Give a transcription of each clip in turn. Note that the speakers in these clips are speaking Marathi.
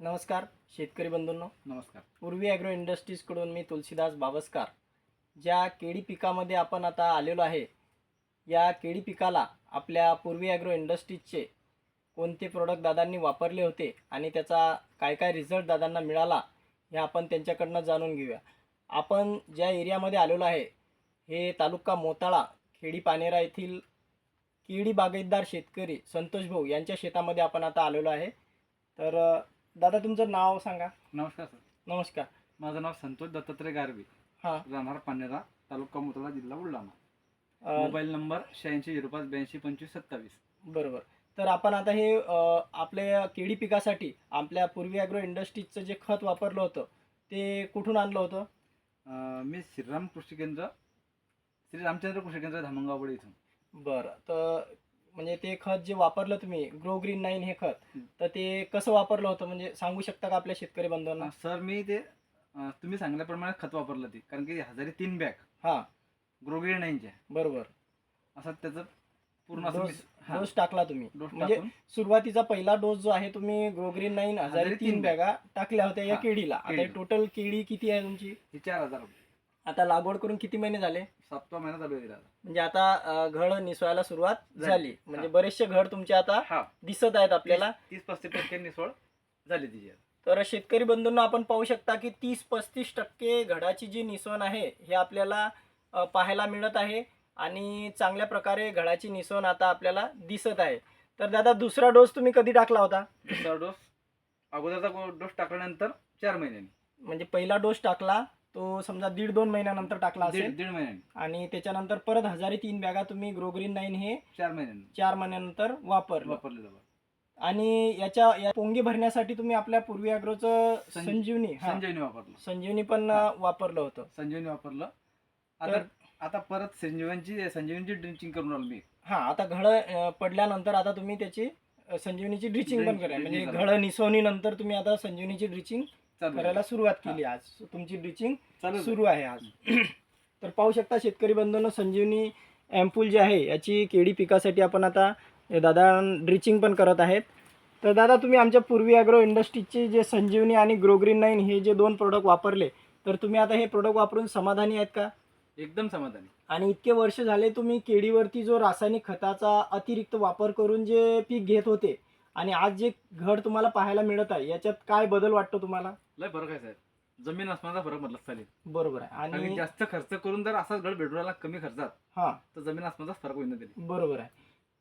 नमस्कार शेतकरी बंधूंनो. नमस्कार. पूर्वी ॲग्रो इंडस्ट्रीजकडून मी तुलसीदास बावस्कार ज्या केळी पिकामध्ये आपण आता आलेलो आहे या केळी पिकाला आपल्या पूर्वी ॲग्रो इंडस्ट्रीजचे कोणते प्रोडक्ट दादांनी वापरले होते आणि त्याचा काय काय रिझल्ट दादांना मिळाला हे आपण त्यांच्याकडनं जाणून घेऊया. आपण ज्या एरियामध्ये आलेलो आहे हे तालुका मोताळा खेडी पानेरा येथील केळी बागायतदार शेतकरी संतोष भाऊ यांच्या शेतामध्ये आपण आता आलेलो आहे. तर दादा तुमचं नाव सांगा. नमस्कार सर. नमस्कार. माझं नाव संतोष दत्तात्रय गारवे. हां. राहणार पानेरा तालुका मुतळा जिल्हा बुलढाणा. अ, मोबाईल नंबर शहाऐंशी झिरो पाच ब्याऐंशी पंचवीस सत्तावीस. बरोबर. तर आपण आता हे अ, आपल्या केळी पिकासाठी आपल्या पूर्वी ॲग्रो इंडस्ट्रीजचं जे खत वापरलं होतं ते कुठून आणलं होतं? अं, मी श्रीराम कृषी केंद्र श्री रामचंद्र कृषी केंद्र धामणगावबळे इथून. बरं. तर म्हणजे ते खत जे वापरलं तुम्ही ग्रो ग्रीन नाईन हे खत. तर ते कसं वापरलं होतं? म्हणजे सांगू शकता का आपल्या शेतकरी बंधूंना? अं, सर मी ते अं, तुम्ही सांगल्याप्रमाणे खत वापरलं ते कारण की हजारी तीन बॅग. हां. ग्रोगेड नाईनच्या बरोबर. असं त्याचं पूर्ण असं डोस हां, टाकला तुम्ही. डोस म्हणजे टाकून. सुरुवातीचा पहिला डोस जो आहे तुम्ही ग्रो ग्रीन नाईन हजारी हजारी तीन तीन बॅगा टाकल्या होत्या या हां, केळीला आता केळीला. टोटल केळी किती आहे तुमची? हे चार हजार रुपये. आता लागवड करून किती महिने झाले? सातवा महिना चालू आहे म्हणजे आता अ, घड निसवायला सुरुवात झाली. झाली. म्हणजे हा. बरेचसे घड तुमचे आता हा. दिसत आहेत आपल्याला. तीस पस्तीस टक्के निसवड झाली तिची आता. तर शेतकरी बंधूंना आपण पाहू शकता की तीस पस्तीस टक्के घडाची जी निसवण आहे हे आपल्याला अ, पाहायला मिळत आहे आणि चांगल्या प्रकारे घडाची निसवण आता आपल्याला दिसत आहे. तर दादा दुसरा डोस तुम्ही कधी टाकला होता? दुसरा डोस अगोदरचा डोस टाकल्यानंतर चार महिन्यांनी. म्हणजे पहिला डोस टाकला तो समजा दीड दोन महिन्यानंतर टाकला दीड असेल. दीड महिन्यांनी आणि त्याच्यानंतर परत हजारी तीन बॅगा तुम्ही ग्रोग्रीन नाईन हे चार महिन्यांनी. चार महिन्यानंतर वापरलं. वापरले जातात आणि याच्या या पोंगे भरण्यासाठी तुम्ही आपल्या पूर्वी अॅग्रोचं संज- संजीवनी हा, संजीवनी वापरलं. संजीवनी पण हा. वापरलं होतं. संजीवनी वापरलं. तर- आता आता परत संजीवनची संजीवनीची ड्रिंचिंग करून आलो मी. हा आता घड अं, पडल्यानंतर आता तुम्ही त्याची अं, संजीवनीची ड्रिचिंग पण करा. म्हणजे ड्रिचिंग घड निसवणीनंतर तुम्ही आता संजीवनीची ड्रिचिंग चालू करायला सुरुवात केली आज. तुमची ड्रिचिंग चालू सुरू आहे आज. तर पाहू शकता शेतकरी बंधूंनो संजीवनी अँपूल जे आहे याची केळी पिकासाठी आपण आता हे दादा ड्रिचिंग पण करत आहेत. तर दादा तुम्ही आमच्या पूर्वी ॲग्रो इंडस्ट्रीजचे जे संजीवनी आणि ग्रोग्रीन नाईन हे जे दोन प्रोडक्ट वापरले तर तुम्ही आता हे प्रोडक्ट वापरून समाधानी आहेत का? एकदम समाधानी. आणि इतके वर्ष झाले तुम्ही केळीवरती जो रासायनिक खताचा अतिरिक्त वापर करून जे पीक घेत होते आणि आज जे घड तुम्हाला पाहायला मिळत आहे याच्यात काय बदल वाटतो तुम्हाला? लय फरक आहे साहेब. जमीन आसमानाचा फरक म्हटलं चालेल. बरोबर आहे. आणि जास्त खर्च करून जर असाच गड भेटू राहिला कमी खर्चात हां. तर जमीन आसमानाचा फरक होईन तरी बरोबर आहे.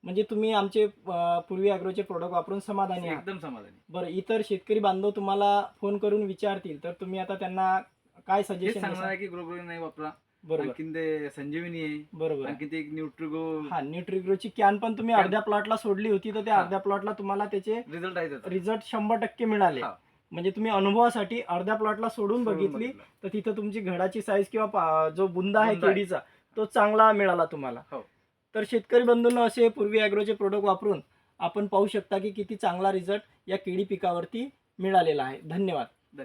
म्हणजे तुम्ही आमचे अं, पूर्वी अॅग्रोचे प्रोडक्ट वापरून समाधानी आहात. एकदम समाधानी. बरं इतर शेतकरी बांधव तुम्हाला फोन करून विचारतील तर तुम्ही आता त्यांना काय हेच सजेशन सांगणार आहे की ग्रोग्रोई नाही वापरा. बरोबर आणखीन ते संजीवनी आहे बरोबर आहे. आणखी ते एक न्यूट्रिगो हा न्यूट्रिग्रोची कॅन पण तुम्ही. अर्ध्या प्लॉटला सोडली होती तर त्या हा. अर्ध्या प्लॉटला तुम्हाला त्याचे रिझल्ट आहे त्याचा रिझल्ट शंभर टक्के मिळाले हा. म्हणजे तुम्ही अनुभवासाठी अर्ध्या प्लॉटला सोडून सोडून बघितली बघितलं. तर तिथं तुमची घडाची साईज किंवा पा- जो बुंदा आहे बुंदा आहे. केळीचा तो चांगला मिळाला तुम्हाला हो. तर शेतकरी बंधूंना असे पूर्वी ॲग्रोचे प्रोडक्ट वापरून आपण पाहू शकता की किती चांगला रिझल्ट या केळी पिकावरती मिळालेला आहे धन्यवाद